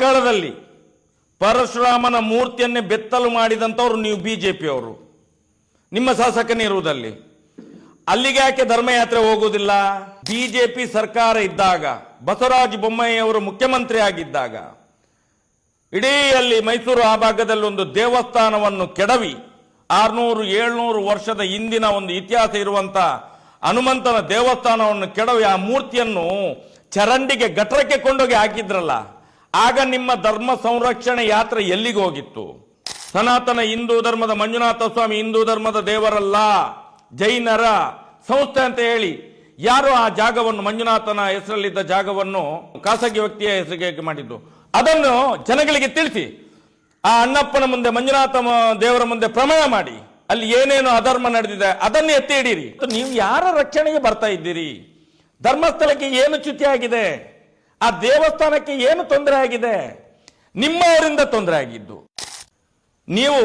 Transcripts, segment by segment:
ಕಾರ್ಕಳದಲ್ಲಿ ಪರಶುರಾಮನ ಮೂರ್ತಿಯನ್ನೇ ಬೆತ್ತಲು ಮಾಡಿದಂಥವ್ರು ನೀವು B J ಬಿಜೆಪಿಯವರು. ನಿಮ್ಮ ಶಾಸಕನಿರುವುದಲ್ಲಿ ಅಲ್ಲಿಗೆ ಯಾಕೆ ಧರ್ಮಯಾತ್ರೆ ಹೋಗುವುದಿಲ್ಲ? ಬಿಜೆಪಿ ಸರ್ಕಾರ ಇದ್ದಾಗ, ಬಸವರಾಜ ಬೊಮ್ಮಾಯಿಯವರು ಮುಖ್ಯಮಂತ್ರಿ ಆಗಿದ್ದಾಗ, ಇಡೀ ಅಲ್ಲಿ ಮೈಸೂರು ಆ ಭಾಗದಲ್ಲಿ ಒಂದು ದೇವಸ್ಥಾನವನ್ನು ಕೆಡವಿ, ಆರ್ನೂರು, ಏಳ್ನೂರು ವರ್ಷದ ಹಿಂದಿನ ಒಂದು ಇತಿಹಾಸ ಇರುವಂತ ಹನುಮಂತನ ದೇವಸ್ಥಾನವನ್ನು ಕೆಡವಿ, ಆ ಮೂರ್ತಿಯನ್ನು ಚರಂಡಿಗೆ ಗಟ್ರಕ್ಕೆ ಕೊಂಡೋಗಿ ಹಾಕಿದ್ರಲ್ಲ. ಆಗ ನಿಮ್ಮ ಧರ್ಮ ಸಂರಕ್ಷಣೆ ಯಾತ್ರೆ ಎಲ್ಲಿಗೆ ಹೋಗಿತ್ತು? ಸನಾತನ ಹಿಂದೂ ಧರ್ಮದ ಮಂಜುನಾಥ ಸ್ವಾಮಿ ಹಿಂದೂ ಧರ್ಮದ ದೇವರಲ್ಲ, ಜೈನರ ಸಂಸ್ಥೆ ಅಂತ ಹೇಳಿ ಯಾರು ಆ ಜಾಗವನ್ನು, ಮಂಜುನಾಥನ ಹೆಸರಲ್ಲಿದ್ದ ಜಾಗವನ್ನು ಖಾಸಗಿ ವ್ಯಕ್ತಿಯ ಹೆಸರಿಗೆ ಮಾಡಿದ್ದು. ಅದನ್ನು ಜನಗಳಿಗೆ ತಿಳಿಸಿ. ಆ ಅಣ್ಣಪ್ಪನ ಮುಂದೆ, ಮಂಜುನಾಥ ದೇವರ ಮುಂದೆ ಪ್ರಮಾಣ ಮಾಡಿ. ಅಲ್ಲಿ ಏನೇನು ಅಧರ್ಮ ನಡೆದಿದೆ, ಅದನ್ನು ಎತ್ತಿ ಹಿಡೀರಿ. ನೀವು ಯಾರ ರಕ್ಷಣೆಗೆ ಬರ್ತಾ ಇದ್ದೀರಿ? ಧರ್ಮಸ್ಥಳಕ್ಕೆ ಏನು ಚ್ಯುತಿ ಆಗಿದೆ? ಆ ದೇವಸ್ಥಾನಕ್ಕೆ ಏನು ತೊಂದರೆ ಆಗಿದೆ? ನಿಮ್ಮವರಿಂದ ತೊಂದರೆ ಆಗಿದ್ದು. ನೀವು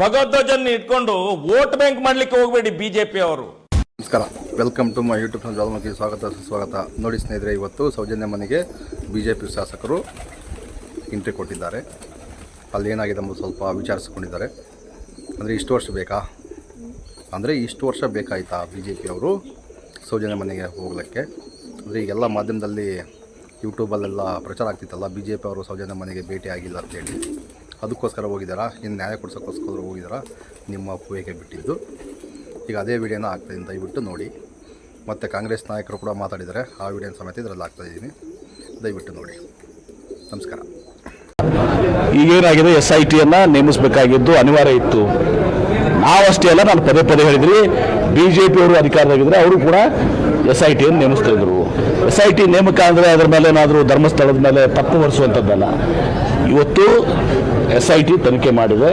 ಭಗವಧ್ವಜನ್ನು ಇಟ್ಕೊಂಡು ವೋಟ್ ಬ್ಯಾಂಕ್ ಮಾಡ್ಲಿಕ್ಕೆ ಹೋಗಬೇಡಿ ಬಿಜೆಪಿ ಅವರು. ನಮಸ್ಕಾರ. Welcome to my YouTube channel. Jalamukhi ಸ್ವಾಗತ. ಸುಸ್ವಾಗತ. ನೋಡಿ ಸ್ನೇಹಿತರೆ, ಇವತ್ತು ಸೌಜನ್ಯ ಮನೆಗೆ ಬಿ ಜೆ ಪಿ ಶಾಸಕರು ಎಂಟ್ರಿ ಕೊಟ್ಟಿದ್ದಾರೆ. ಅಲ್ಲಿ ಏನಾಗಿದೆ ಎಂಬುದು ಸ್ವಲ್ಪ ವಿಚಾರಿಸ್ಕೊಂಡಿದ್ದಾರೆ. ಅಂದರೆ ಇಷ್ಟು ವರ್ಷ ಬೇಕಾ? ಅಂದರೆ ಇಷ್ಟು ವರ್ಷ ಬೇಕಾಯ್ತಾ ಬಿ ಜೆ ಪಿಯವರು ಸೌಜನ್ಯ ಮನೆಗೆ ಹೋಗ್ಲಿಕ್ಕೆ? ಅಂದರೆ ಈಗೆಲ್ಲ ಮಾಧ್ಯಮದಲ್ಲಿ ಯೂಟ್ಯೂಬಲ್ಲೆಲ್ಲ ಪ್ರಚಾರ ಆಗ್ತಿತ್ತಲ್ಲ ಬಿ ಜೆ ಪಿ ಅವರು ಸೌಜನ್ಯ ಮನೆಗೆ ಭೇಟಿ ಆಗಿಲ್ಲ ಅಂತೇಳಿ ಅದಕ್ಕೋಸ್ಕರ ಹೋಗಿದ್ದಾರಾ? ಇನ್ನು ನ್ಯಾಯ ಕೊಡ್ಸೋಕ್ಕೋಸ್ಕರ ಹೋಗಿದ್ದಾರಾ? ನಿಮ್ಮ ಊಹೆಗೆ ಬಿಟ್ಟಿದ್ದು. ಈಗ ಅದೇ ವಿಡಿಯೋನ ಆಗ್ತಾಯಿದ್ದೀನಿ ದಯವಿಟ್ಟು ನೋಡಿ. ಮತ್ತು ಕಾಂಗ್ರೆಸ್ ನಾಯಕರು ಕೂಡ ಮಾತಾಡಿದ್ದಾರೆ, ಆ ವಿಡಿಯೋನ ಸಮೇತ ಇದರಲ್ಲಿ ಆಗ್ತಾ ಇದ್ದೀನಿ. ದಯವಿಟ್ಟು ನೋಡಿ. ನಮಸ್ಕಾರ. ಈಗೇನಾಗಿದೆ ಎಸ್ ಐ ಟಿಯನ್ನು ನೇಮಿಸಬೇಕಾಗಿದ್ದು ಅನಿವಾರ್ಯ ಇತ್ತು. ನಾವಷ್ಟೇ ಅಲ್ಲ ನಾನು ಪದೇ ಪದೇ ಹೇಳಿದ್ರಿ ಬಿ ಜೆ ಪಿಯವರು ಅಧಿಕಾರದಾಗಿದ್ದರೆ ಅವರು ಕೂಡ ಎಸ್ ಐ ಟಿಯನ್ನು ನೇಮಿಸ್ತಾ ಇದ್ರು. ಎಸ್ ಐ ಟಿ ನೇಮಕ ಅಂದರೆ ಅದರ ಮೇಲೆ ಏನಾದರೂ ಧರ್ಮಸ್ಥಳದ ಮೇಲೆ ತಪ್ಪು ಹೊರಿಸುವಂಥದ್ದಲ್ಲ. ಇವತ್ತು ಎಸ್ ಐ ಟಿ ತನಿಖೆ ಮಾಡಿದೆ.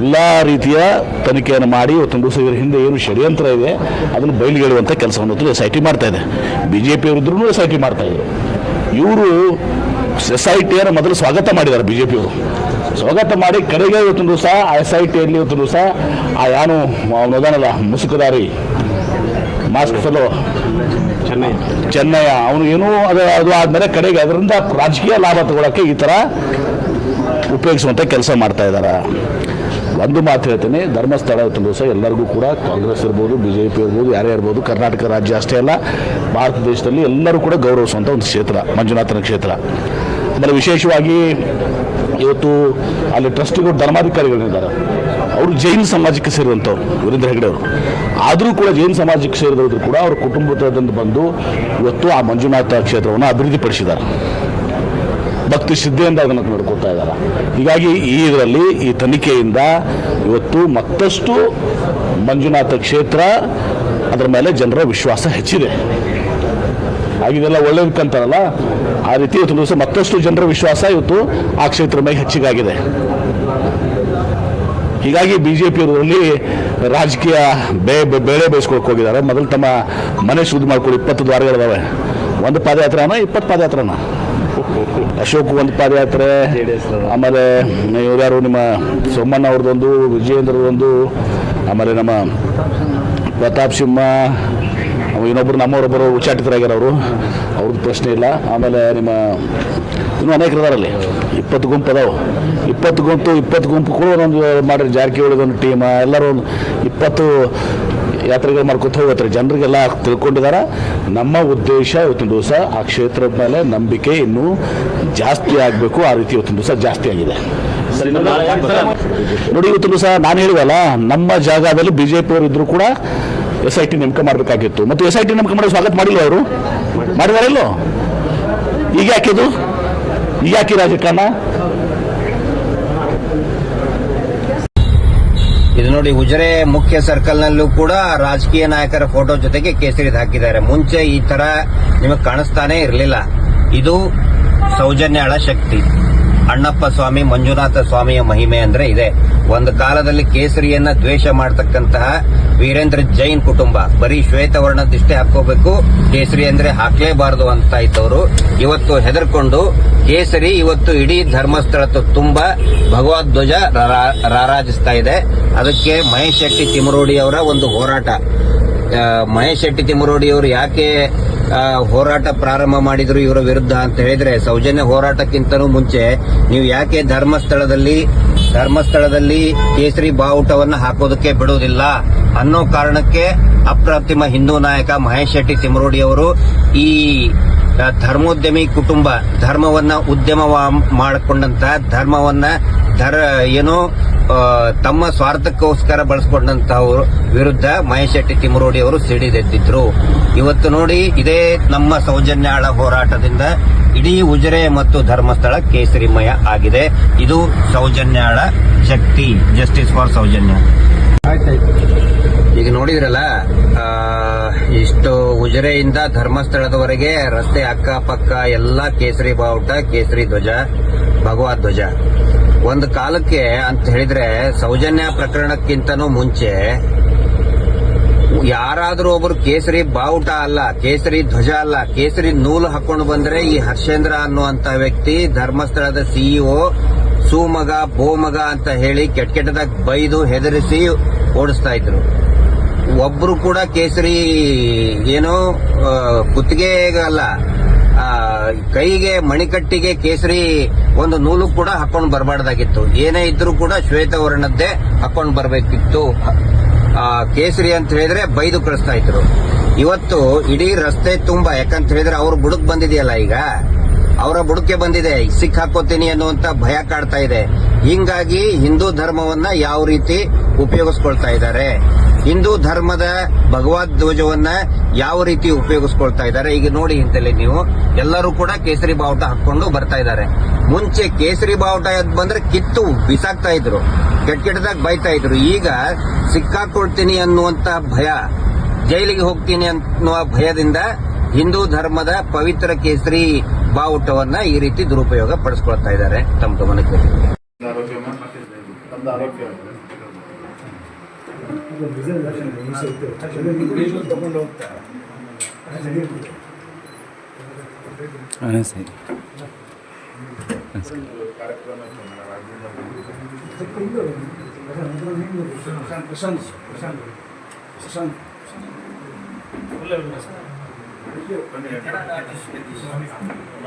ಎಲ್ಲ ರೀತಿಯ ತನಿಖೆಯನ್ನು ಮಾಡಿ ಇವತ್ತೊಂದು ದಿವಸ ಸಾವಿರ ಹಿಂದೆ ಏನು ಷಡ್ಯಂತ್ರ ಇದೆ, ಅದನ್ನು ಬಯಲಿಗೆಳುವಂಥ ಕೆಲಸವನ್ನು ಎಸ್ ಐ ಟಿ ಮಾಡ್ತಾ ಇದೆ. ಬಿ ಜೆ ಪಿಯವರಿದ್ರೂ ಎಸ್ ಐ ಟಿ ಮಾಡ್ತಾ ಇದ್ರು ಇವರು ಎಸ್ ಐ ಟಿಯನ್ನು ಮೊದಲು ಸ್ವಾಗತ ಮಾಡಿದ್ದಾರೆ ಬಿ ಜೆ ಪಿಯವರು ಸ್ವಾಗತ ಮಾಡಿ ಕಡೆಗೆ ಇವತ್ತೊಂದು ದಿವಸ, ಆ ಎಸ್ ಐ ಟಿಯಲ್ಲಿ ಇವತ್ತೊಂದು ದಿವಸ, ಆ ಯಾನು ಅವನದಾನಲ್ಲ ಮುಸುಕುದಾರಿ ಮಾಸ್ಕ್ ಫೆಲೋ ಚೆನ್ನೈ. ಚೆನ್ನಯ್ಯ ಅವನು ಏನೂ ಅದು ಅದು ಆದಮೇಲೆ ಕಡೆಗೆ ಅದರಿಂದ ರಾಜಕೀಯ ಲಾಭ ತಗೊಳ್ಳೋಕ್ಕೆ ಈ ಥರ ಉಪಯೋಗಿಸುವಂಥ ಕೆಲಸ ಮಾಡ್ತಾ ಇದ್ದಾರೆ ಒಂದು ಮಾತು ಹೇಳ್ತೀನಿ ಧರ್ಮಸ್ಥಳ ತುಂಬ ದಿವಸ ಎಲ್ಲರಿಗೂ ಕೂಡ ಕಾಂಗ್ರೆಸ್ ಇರ್ಬೋದು ಬಿ ಜೆ ಪಿ ಇರ್ಬೋದು ಯಾರೇ ಇರ್ಬೋದು ಕರ್ನಾಟಕ ರಾಜ್ಯ ಅಷ್ಟೇ ಅಲ್ಲ ಭಾರತ ದೇಶದಲ್ಲಿ ಎಲ್ಲರೂ ಕೂಡ ಗೌರವಿಸುವಂಥ ಒಂದು ಕ್ಷೇತ್ರ ಮಂಜುನಾಥನ ಕ್ಷೇತ್ರ. ಆಮೇಲೆ ವಿಶೇಷವಾಗಿ ಇವತ್ತು ಅಲ್ಲಿ ಟ್ರಸ್ಟಿಗಳು ಧರ್ಮಾಧಿಕಾರಿಗಳಿದ್ದಾರೆ. ಅವರು ಜೈನ್ ಸಮಾಜಕ್ಕೆ ಸೇರಿದಂಥವ್ರು, ವೀರೇಂದ್ರ ಹೆಗ್ಡೆ ಅವರು. ಆದರೂ ಕೂಡ ಜೈನ್ ಸಮಾಜಕ್ಕೆ ಸೇರಿದವರು ಕೂಡ ಅವ್ರ ಕುಟುಂಬದಿಂದ ಬಂದು ಇವತ್ತು ಆ ಮಂಜುನಾಥ ಕ್ಷೇತ್ರವನ್ನು ಅಭಿವೃದ್ಧಿಪಡಿಸಿದ್ದಾರೆ. ಭಕ್ತಿ ಶ್ರದ್ಧೆಯಿಂದ ಅದನ್ನು ನೋಡ್ಕೊಳ್ತಾ ಇದ್ದಾರೆ. ಹೀಗಾಗಿ ಈ ಇದರಲ್ಲಿ ಈ ತನಿಖೆಯಿಂದ ಇವತ್ತು ಮತ್ತಷ್ಟು ಮಂಜುನಾಥ ಕ್ಷೇತ್ರ ಅದರ ಮೇಲೆ ಜನರ ವಿಶ್ವಾಸ ಹೆಚ್ಚಿದೆ. ಆಗಿದೆಲ್ಲ ಒಳ್ಳೇದಕ್ಕಂತಾರಲ್ಲ ಆ ರೀತಿ ಇವತ್ತು ಮತ್ತಷ್ಟು ಜನರ ವಿಶ್ವಾಸ ಇವತ್ತು ಆ ಕ್ಷೇತ್ರ ಮೇಲೆ ಹೆಚ್ಚಿಗಾಗಿದೆ. ಹೀಗಾಗಿ ಬಿ ಜೆ ಪಿಯವರಲ್ಲಿ ರಾಜಕೀಯ ಬೇ ಬೇಳೆ ಬೇಯಿಸ್ಕೊಳಕ್ಕೆ ಹೋಗಿದ್ದಾರೆ. ಮೊದಲು ತಮ್ಮ ಮನೆ ಶುದ್ಧ ಮಾಡ್ಕೊಂಡು ಇಪ್ಪತ್ತು ದ್ವಾರಗಳಿದ್ದಾವೆ ಒಂದು ಪಾದಯಾತ್ರಾನ, ಇಪ್ಪತ್ತು ಪಾದಯಾತ್ರಾನ? ಅಶೋಕ್ ಒಂದು ಪಾದಯಾತ್ರೆ, ಆಮೇಲೆ ಇವ್ರ್ಯಾರು ನಿಮ್ಮ ಸೋಮಣ್ಣ ಅವ್ರದ್ದೊಂದು ವಿಜಯೇಂದ್ರದೊಂದು ಆಮೇಲೆ ನಮ್ಮ ಪ್ರತಾಪ್ ಸಿಂಹ ಇನ್ನೊಬ್ಬರು ನಮ್ಮವರೊಬ್ಬರು ಉಚ್ಚಾಟಿತರಾಗ್ಯಾರ ಅವರು. ಅವ್ರದ್ದು ಪ್ರಶ್ನೆ ಇಲ್ಲ. ಆಮೇಲೆ ನಿಮ್ಮ ಇನ್ನೂ ಅನೇಕ ಇದಾರಲ್ಲಿ. ಇಪ್ಪತ್ತು ಗುಂಪು ಅದಾವೆ. ಇಪ್ಪತ್ತು ಗುಂಪು ಇಪ್ಪತ್ತು ಗುಂಪು ಕೂಡ ಒಂದು ಮಾಡಿರಿ ಜಾರಕಿಹೊಳಿದೊಂದು ಟೀಮ್ ಎಲ್ಲರೂ ಒಂದು ಇಪ್ಪತ್ತು ಯಾತ್ರೆಗಳು ಮಾಡ್ಕೊತ ಹೋಗತ್ತಾರೆ ಜನರಿಗೆಲ್ಲ ತಿಳ್ಕೊಂಡಿದ್ದಾರೆ ನಮ್ಮ ಉದ್ದೇಶ ಇವತ್ತಿನ ದಿವಸ ಆ ಕ್ಷೇತ್ರದ ಮೇಲೆ ನಂಬಿಕೆ ಇನ್ನೂ ಜಾಸ್ತಿ ಆಗಬೇಕು. ಆ ರೀತಿ ಇವತ್ತಿನ ದಿವಸ ಜಾಸ್ತಿ ಆಗಿದೆ. ನೋಡಿ, ಇವತ್ತಿನ ದಿವಸ ನಾನು ಹೇಳಿದಲ್ಲ ನಮ್ಮ ಜಾಗದಲ್ಲಿ ಬಿ ಜೆ ಪಿಯವರು ಇದ್ರು ಕೂಡ ಎಸ್ ಐ ಟಿ ನೇಮಕ ಮಾಡಬೇಕಾಗಿತ್ತು. ಮತ್ತು ಎಸ್ ಐ ಟಿ ನೇಮಕ ಮಾಡೋ ಸ್ವಾಗತ ಮಾಡಿಲ್ಲ ಅವರು? ಮಾಡಿದಾರಿಲ್ಲೋ ಈಗ ಯಾಕಿದು? ಈಗ ಯಾಕೆ ರಾಜಕಾರಣ? ಇದು ನೋಡಿ ಉಜರೆ ಮುಖ್ಯ ಸರ್ಕಲ್ ನಲ್ಲೂ ಕೂಡ ರಾಜಕೀಯ ನಾಯಕರ ಫೋಟೋ ಜೊತೆಗೆ ಕೇಸರಿ ಹಾಕಿದ್ದಾರೆ. ಮುಂಚೆ ಈ ತರ ನಿಮಗೆ ಕಾಣಿಸ್ತಾನೆ ಇರಲಿಲ್ಲ. ಇದು ಸೌಜನ್ಯ ಶಕ್ತಿ. ಅಣ್ಣಪ್ಪ ಸ್ವಾಮಿ, ಮಂಜುನಾಥ ಸ್ವಾಮಿಯ ಮಹಿಮೆ ಅಂದ್ರೆ ಇದೆ. ಒಂದು ಕಾಲದಲ್ಲಿ ಕೇಸರಿಯನ್ನ ದ್ವೇಷ ಮಾಡತಕ್ಕಂತಹ ವೀರೇಂದ್ರ ಜೈನ್ ಕುಟುಂಬ. ಬರೀ ಶ್ವೇತವರ್ಣದಿಷ್ಟೇ ಹಾಕೋಬೇಕು ಕೇಸರಿ ಅಂದ್ರೆ ಹಾಕ್ಲೇಬಾರದು ಅಂತ ಇದ್ದವರು. ಇವತ್ತು ಹೆದರ್ಕೊಂಡು ಕೇಸರಿ ಇವತ್ತು ಇಡೀ ಧರ್ಮಸ್ಥಳ ತುಂಬಾ ಭಗವದ್ ಧ್ವಜ ರಾರಾಜಿಸ್ತಾ ಇದೆ. ಅದಕ್ಕೆ ಮಹೇಶ್ ಶೆಟ್ಟಿ ತಿಮರೋಡಿ ಅವರ ಒಂದು ಹೋರಾಟ. ಮಹೇಶ್ ಶೆಟ್ಟಿ ತಿಮ್ಮರೋಡಿ ಅವರು ಯಾಕೆ ಹೋರಾಟ ಪ್ರಾರಂಭ ಮಾಡಿದ್ರು ಇವರ ವಿರುದ್ಧ ಅಂತ ಹೇಳಿದ್ರೆ, ಸೌಜನ್ಯ ಹೋರಾಟಕ್ಕಿಂತಲೂ ಮುಂಚೆ ನೀವು ಯಾಕೆ ಧರ್ಮಸ್ಥಳದಲ್ಲಿ ಧರ್ಮಸ್ಥಳದಲ್ಲಿ ಕೇಸರಿ ಬಾವುಟವನ್ನು ಹಾಕೋದಕ್ಕೆ ಬಿಡುವುದಿಲ್ಲ ಅನ್ನೋ ಕಾರಣಕ್ಕೆ ಅಪ್ರಾಪ್ತಿಮ ಹಿಂದೂ ನಾಯಕ ಮಹೇಶ್ ಶೆಟ್ಟಿ ತಿಮ್ಮರೋಡಿ ಅವರು ಈ ಧರ್ಮೋದ್ಯಮಿ ಕುಟುಂಬ, ಧರ್ಮವನ್ನ ಉದ್ಯಮ ಮಾಡಿಕೊಂಡಂತ ಧರ್ಮವನ್ನ ಧರ್ ಏನು ತಮ್ಮ ಸ್ವಾರ್ಥಕ್ಕೋಸ್ಕರ ಬಳಸ್ಕೊಂಡಂತವ್ರ ವಿರುದ್ಧ ಮಹೇಶ್ ಶೆಟ್ಟಿ ತಿಮ್ಮರೋಡಿ ಅವರು ಸಿಡಿದೆದ್ದಿದ್ರು ಇವತ್ತು ನೋಡಿ ಇದೇ ನಮ್ಮ ಸೌಜನ್ಯಾಳ ಹೋರಾಟದಿಂದ ಇಡೀ ಉಜಿರೆ ಮತ್ತು ಧರ್ಮಸ್ಥಳ ಕೇಸರಿಮಯ ಆಗಿದೆ. ಇದು ಸೌಜನ್ಯಾಳ ಶಕ್ತಿ ಜಸ್ಟಿಸ್ ಫಾರ್ ಸೌಜನ್ಯ. ಈಗ ನೋಡಿದ್ರಲ್ಲ ಇಷ್ಟು ಉಜಿರೆಯಿಂದ ಧರ್ಮಸ್ಥಳದವರೆಗೆ ರಸ್ತೆ ಅಕ್ಕಪಕ್ಕ ಎಲ್ಲ ಕೇಸರಿ ಬಾವುಟ, ಕೇಸರಿ ಧ್ವಜ ಭಗವಾ ಧ್ವಜ. ಒಂದು ಕಾಲಕ್ಕೆ ಅಂತ ಹೇಳಿದ್ರೆ ಸೌಜನ್ಯ ಪ್ರಕರಣಕ್ಕಿಂತನೂ ಮುಂಚೆ ಯಾರಾದರೂ ಒಬ್ರು ಕೇಸರಿ ಬಾವುಟ ಅಲ್ಲ, ಕೇಸರಿ ಧ್ವಜ ಅಲ್ಲ, ಕೇಸರಿ ನೂಲು ಹಾಕೊಂಡು ಬಂದ್ರೆ ಈ ಹರ್ಷೇಂದ್ರ ಅನ್ನುವಂತ ವ್ಯಕ್ತಿ, ಧರ್ಮಸ್ಥಳದ ಸಿಇಒ ಸೂಮಗ, ಬೋಮಗ ಅಂತ ಹೇಳಿ ಕೆಟ್ಟ ಕೆಟ್ಟದಾಗ ಬೈದು ಹೆದರಿಸಿ ಓಡಿಸ್ತಾ ಇದ್ರು. ಒಬ್ರು ಕೂಡ ಕೇಸರಿ ಏನು ಕುತ್ತಿಗೆ ಅಲ್ಲ ಕೈಗೆ ಮಣಿಕಟ್ಟಿಗೆ ಕೇಸರಿ ಒಂದು ನೂಲು ಕೂಡ ಹಾಕೊಂಡು ಬರಬಾರ್ದಾಗಿತ್ತು. ಏನೇ ಇದ್ರೂ ಕೂಡ ಶ್ವೇತ ವರ್ಣದ್ದೇ ಹಾಕೊಂಡು ಬರಬೇಕಿತ್ತು. ಕೇಸರಿ ಅಂತ ಹೇಳಿದ್ರೆ ಬೈದು ಕಳಿಸ್ತಾ ಇದ್ರು. ಇವತ್ತು ಇಡೀ ರಸ್ತೆ ತುಂಬಾ, ಯಾಕಂತ ಹೇಳಿದ್ರೆ ಅವ್ರ ಬುಡಕ್ ಬಂದಿದೆಯಲ್ಲ ಈಗ? ಅವರ ಬುಡಕ್ಕೆ ಬಂದಿದೆ ಸಿಕ್ ಹಾಕೋತೀನಿ ಅನ್ನುವಂತ ಭಯ ಕಾಡ್ತಾ ಇದೆ. ಹಿಂಗಾಗಿ ಹಿಂದೂ ಧರ್ಮವನ್ನ ಯಾವ ರೀತಿ ಉಪಯೋಗಿಸ್ಕೊಳ್ತಾ ಇದ್ದಾರೆ? ಹಿಂದೂ ಧರ್ಮದ ಭಗವದ್ ಧ್ವಜವನ್ನ ಯಾವ ರೀತಿ ಉಪಯೋಗಿಸ್ಕೊಳ್ತಾ ಇದ್ದಾರೆ, ಈಗ ನೋಡಿ ಹಿಂದೆಲೆ ನೀವು, ಎಲ್ಲರೂ ಕೂಡ ಕೇಸರಿ ಬಾವುಟ ಹಾಕೊಂಡು ಬರ್ತಾ ಇದ್ದಾರೆ. ಮುಂಚೆ ಕೇಸರಿ ಬಾವುಟ ಎದ್ ಬಂದ್ರೆ ಕಿತ್ತು ಬಿಸಾಕ್ತಾ ಇದ್ರು, ಕೆಟ್ಟ ಕೆಟ್ಟದಾಗ ಬೈತಾ ಇದ್ರು. ಈಗ ಸಿಕ್ಕಾಕೊಳ್ತೀನಿ ಅನ್ನುವಂತ ಭಯ, ಜೈಲಿಗೆ ಹೋಗ್ತೀನಿ ಅನ್ನುವ ಭಯದಿಂದ ಹಿಂದೂ ಧರ್ಮದ ಪವಿತ್ರ ಕೇಸರಿ ಬಾವುಟವನ್ನ ಈ ರೀತಿ ದುರುಪಯೋಗ ಪಡಿಸ್ಕೊಳ್ತಾ ಇದ್ದಾರೆ. ತಮ್ಮ ಗಮನಕ್ಕೆ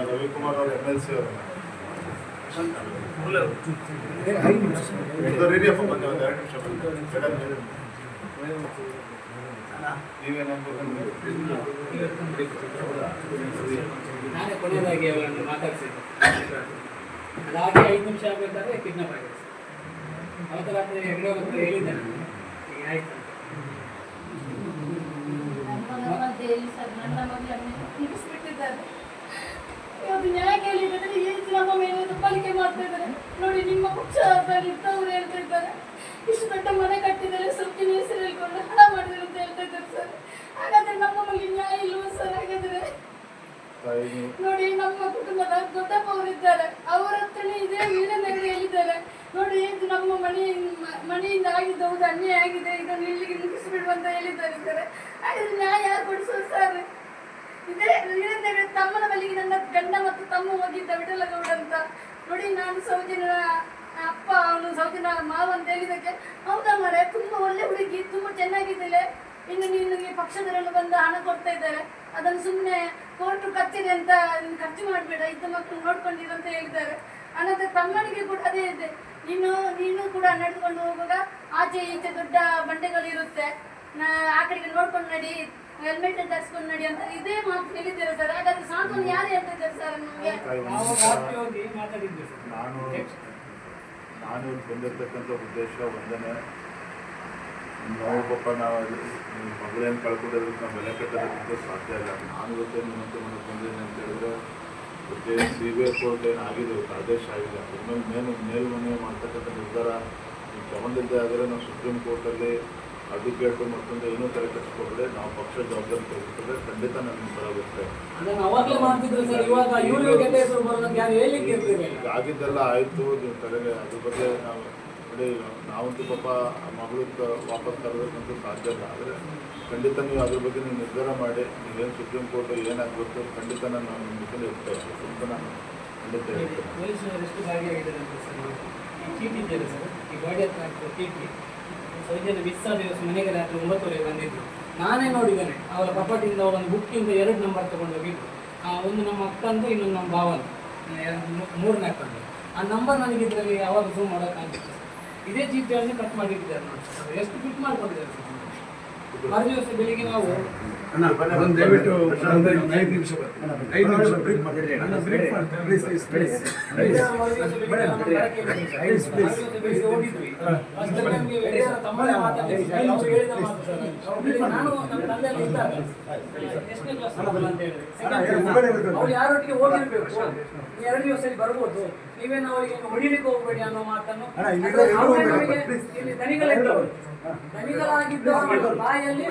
ರವಿಕುಮಾರ್ ಅವರು ಎಂ ಎಲ್ ಸಿ ಅವರು ರೆಡಿಯಪ್ಪ ಬಂದೆ ಒಂದು ಎರಡು ನಿಮಿಷ ಬಂದೆ ನಾನೇ ಕೊನೆಯದಾಗಿ ಅವರನ್ನು ಮಾತಾಡ್ಸಿದ್ದೆ ಅದಾಗಿ ಐದು ನಿಮಿಷ ಆಗಬೇಕಾದ್ರೆ ಕಿಡ್ನಾಪ್ ಆಗಿದೆ ಅವತ್ತು ರಾತ್ರಿ ಹೆಗಡೆ ಹತ್ರ ಹೇಳಿದ್ದೆ ನಾನು ಈಗ ಆಯ್ತು. ನನ್ನ ಮಧ್ಯೆಯಲ್ಲಿ ಸರ್ ನನ್ನ ಮಗಳನ್ನು ಮುಗಿಸ್ಬಿಟ್ಟಿದ್ದಾರೆ ಇವತ್ತು ನ್ಯಾಯ ಕೇಳಿದ್ರೆ ಈ ರೀತಿ ನಮ್ಮ ಮೇಲೆ ದಬ್ಬಾಳಿಕೆ ಮಾಡ್ತಾ ಇದ್ದಾರೆ. ನೋಡಿ, ನಿಮ್ಮ ಪಕ್ಷದಲ್ಲಿ ಇದ್ದವರು ಹೇಳ್ತಾ ಇದ್ದಾರೆ. ಇಷ್ಟು ದೊಡ್ಡ ಮನೆ ಕಟ್ಟಿದ್ದಾರೆ ಸೊಪ್ಪಿನ ಹೆಸರು ಹೇಳ್ಕೊಂಡು ಹಣ ಮಾಡಿದ್ರು ಅಂತ ಹೇಳ್ತಾ ಇದ್ದಾರೆ ಸರ್. ಹಾಗಾದ್ರೆ ನಮ್ಮ ಮನೆಗೆ ನ್ಯಾಯ ಇಲ್ವಾ ಸರ್? ಹಾಗಾದ್ರೆ? ನೋಡಿ, ನಮ್ಮ ಕುಟುಂಬದ ದೊಡ್ಡಪ್ಪ ಅವರಿದ್ದಾರೆ ಅವರ ಹತ್ರನೇ ಇದೇ ವೀರನಗರ ಹೇಳಿದ್ದಾರೆ. ನೋಡಿ, ಇದು ನಮ್ಮ ಮನೆ ಮನೆಯಿಂದ ಆಗಿದ್ದ ಹೌದು ಅನ್ಯಾಯ ಆಗಿದೆ, ಇದನ್ನು ಇಲ್ಲಿಗೆ ಮುಗಿಸ್ಬಿಡುವಂತ ಹೇಳಿದ್ದಾರೆ ಸರ್. ಹಾಗಾದ್ರೆ ನ್ಯಾಯ ಯಾರು ಕೊಡಿಸೋದು ಸರ್? ಇದೇ ವೀರನಗರ ತಮ್ಮನ ಬಳಿಗೆ ನನ್ನ ಗಂಡ ಮತ್ತು ತಮ್ಮ ಹೋಗಿದ್ದ ವಿಠಲಗೌಡ ಅಂತ. ನೋಡಿ, ನಾನು ಸೌಜನ್ಯ ಅಪ್ಪ, ಅವನು ಸೌಜನ್ಯ ಮಾವ ಅಂತ ಹೇಳಿದಕ್ಕೆ ಹೌದಾ ಮರೆ, ತುಂಬಾ ಒಳ್ಳೆ ಹುಡುಗಿ, ತುಂಬಾ ಚೆನ್ನಾಗಿದ್ದಾಳೆ. ಇನ್ನು ನೀನು ಈ ಪಕ್ಷದವರೆಲ್ಲ ಬಂದು ಹಣ ಕೊಡ್ತಾ ಇದ್ದಾರೆ. ಅದನ್ನು ಸುಮ್ಮನೆ ಕೋರ್ಟು ಖರ್ಚಿದೆ ಅಂತ ಖರ್ಚು ಮಾಡಬೇಡ, ಇದ್ದ ಮಕ್ಕಳು ನೋಡ್ಕೊಂಡಿರು ಅಂತ ಹೇಳಿದ್ದಾರೆ. ಅನಂತರ ತಮ್ಮನಿಗೆ ಕೂಡ ಅದೇ ಇದೆ. ನೀನು ನೀನು ಕೂಡ ನಡೆದುಕೊಂಡು ಹೋಗುವಾಗ ಆಚೆ ಈಚೆ ದೊಡ್ಡ ಬಂಡೆಗಳಿರುತ್ತೆ. ಇರುತ್ತೆ ಆ ಕಡೆಗೆ ನೋಡ್ಕೊಂಡು ನಡಿ. ಹೆಲ್ಮೆಟ್ ಧರಿಸ್ಕೊಂಡು ನಡಿ ಅಂತ ಇದೇ ಮಾತು ಹೇಳಿದ್ದೀರ ಸರ್. ಹಾಗಾದ್ರೆ ಸಾಂತ್ವನ ಯಾರು ಹೇಳ್ತಿದ್ದಾರೆ ಸರ್ ನಮಗೆ? ನಾನು ನಾನು ಬಂದಿರ್ತಕ್ಕಂಥ ಉದ್ದೇಶ ಒಂದನೇ ನಾವು ಪಾಪ ನಾವು ಮಗಳೇನು ಕಳ್ಕೊಂಡಿರೋದಕ್ಕೆ ನಾವು ಬೆಲೆ ಕಟ್ಟೋದಕ್ಕೆ ಸಾಧ್ಯ ಇಲ್ಲ. ನಾನು ಇವತ್ತೇ ನಿಮ್ಮಂತೆ ಮಾಡಕ್ಕೆ ಬಂದಿದ್ದೀನಿ ಅಂತ ಹೇಳಿದ್ರೆ ಮತ್ತೆ ಸಿ ಬಿ ಎಸ್ ಕೋರ್ಟ್ ಏನು ಆಗಿದೆ ಇವತ್ತು ಆದೇಶ ಆಗಿದೆ. ಅದ್ರ ಮೇಲೆ ಮೇಲು ಮೇಲ್ಮನೆ ಮಾಡ್ತಕ್ಕಂಥ ನಿರ್ಧಾರ ನೀವು ತಗೊಂಡಿದ್ದೆ ಆದರೆ ನಾವು ಸುಪ್ರೀಂ ಕೋರ್ಟಲ್ಲಿ ಅಡ್ವೊಕೇಟ್ ಮತ್ತೊಂದು ಏನೋ ತಲೆ ಕೆಡಿಸ್ಕೊಬೇಡಿ ನಾವು ಪಕ್ಷ ಜವಾಬ್ದಾರಿ ತೆಗೆದುಕೊಂಡ್ರೆ ಖಂಡಿತ ನನಗೆ ಈಗ ಆಗಿದ್ದೆಲ್ಲ ಆಯಿತು ನೀವು ತಲೆಗೆ ಅದ್ರ ಬಗ್ಗೆ ನಾವು ನೋಡಿ ನಾವಂತೂ ಪಾಪ ಮಗಳು ವಾಪಸ್ ತರಬೇಕಂತೂ ಸಾಧ್ಯ ಇಲ್ಲ. ಆದರೆ ಖಂಡಿತ ನೀವು ಅದ್ರ ಬಗ್ಗೆ ನೀವು ನಿರ್ಧಾರ ಮಾಡಿ ನೀವೇನು ಸುಪ್ರೀಂ ಕೋರ್ಟ್ ಏನಾಗಬೇಕು ಖಂಡಿತ ನಾನು ನಿಮ್ಮ ಜೊತೆ ಇರ್ತೇವೆ ಅಂತ ನಾನು ಖಂಡಿತ ಹೇಳ್ತೇನೆ ಮಿಸ್ ಆದ ದಿವಸ ಮನೆಗೆ ರಾತ್ರಿ ಒಂಬತ್ತುವರೆಗೆ ಬಂದಿದ್ದು ನಾನೇ ನೋಡಿದ್ದೇನೆ. ಅವರ ಕಪಾಟಿಯಿಂದ ಅವರೊಂದು ಬುಕ್ಕಿಂದ ಎರಡು ನಂಬರ್ ತಗೊಂಡು ಹೋಗಿದ್ದು. ಆ, ಒಂದು ನಮ್ಮ ಅಕ್ಕಂದು ಇನ್ನೊಂದು ನಮ್ಮ ಭಾವಂದು ಮೂರನೇ ಅಕ್ಕಂದು. ಆ ನಂಬರ್ ನನಗೆ ಇದರಲ್ಲಿ ಯಾವಾಗ ಝೂಮ್ ಮಾಡೋಕ್ಕಾಗುತ್ತೆ ಇದೇ ಚೀಟಿಯಲ್ಲಿ ಕಟ್ ಮಾಡಿಟ್ಟಿದ್ದಾರೆ ನೋಡಿ. ಎಷ್ಟು ಫಿಟ್ ಮಾಡ್ಕೊಂಡಿದ್ದಾರೆ ಸರ್. ಮರು ದಿವಸ ಬೆಳಿಗ್ಗೆ ನಾವು ದಯವಿಟ್ಟು ಐದು ನಿಮಿಷ ಬರ್ತೀನಿ. ಐದು ನಿಮಿಷ ಬ್ರೇಕ್ ಮಾಡಿ ನಾನು ಬ್ರೇಕ್ ಮಾಡ್ತೇನೆ ಪ್ಲೀಸ್ ಪ್ಲೀಸ್ ಪ್ಲೀಸ್. ಮರು ದಿವಸ ಹೋಗಿದ್ವಿ. ತಮ್ಮನೇ. ಅವ್ರು ಹೇಳಿದ ಮಾತು ಸರ್. ಅವ್ರು ನಾನು ನಮ್ಮ ತಂದೆಯಲ್ಲಿ ಇದ್ದಾಗ ಎಷ್ಟನೇ ಕ್ಲಾಸ್ ಅಂತ ಹೇಳಿದ್ರೆ ಅವ್ರು ಯಾರೊಟ್ಟಿಗೆ ಹೋಗಿರ್ಬೇಕು? ನೀವು ಎರಡು ದಿವಸದಲ್ಲಿ ಬರ್ಬೋದು. ನೀವೇನು ಅವರಿಗೆ ಹೊಡಿಲಿಕ್ಕೆ ಹೋಗ್ಬೇಡಿ ಅನ್ನೋ ಮಾತನ್ನು. ಇಲ್ಲಿ ಬಾಯಲ್ಲಿ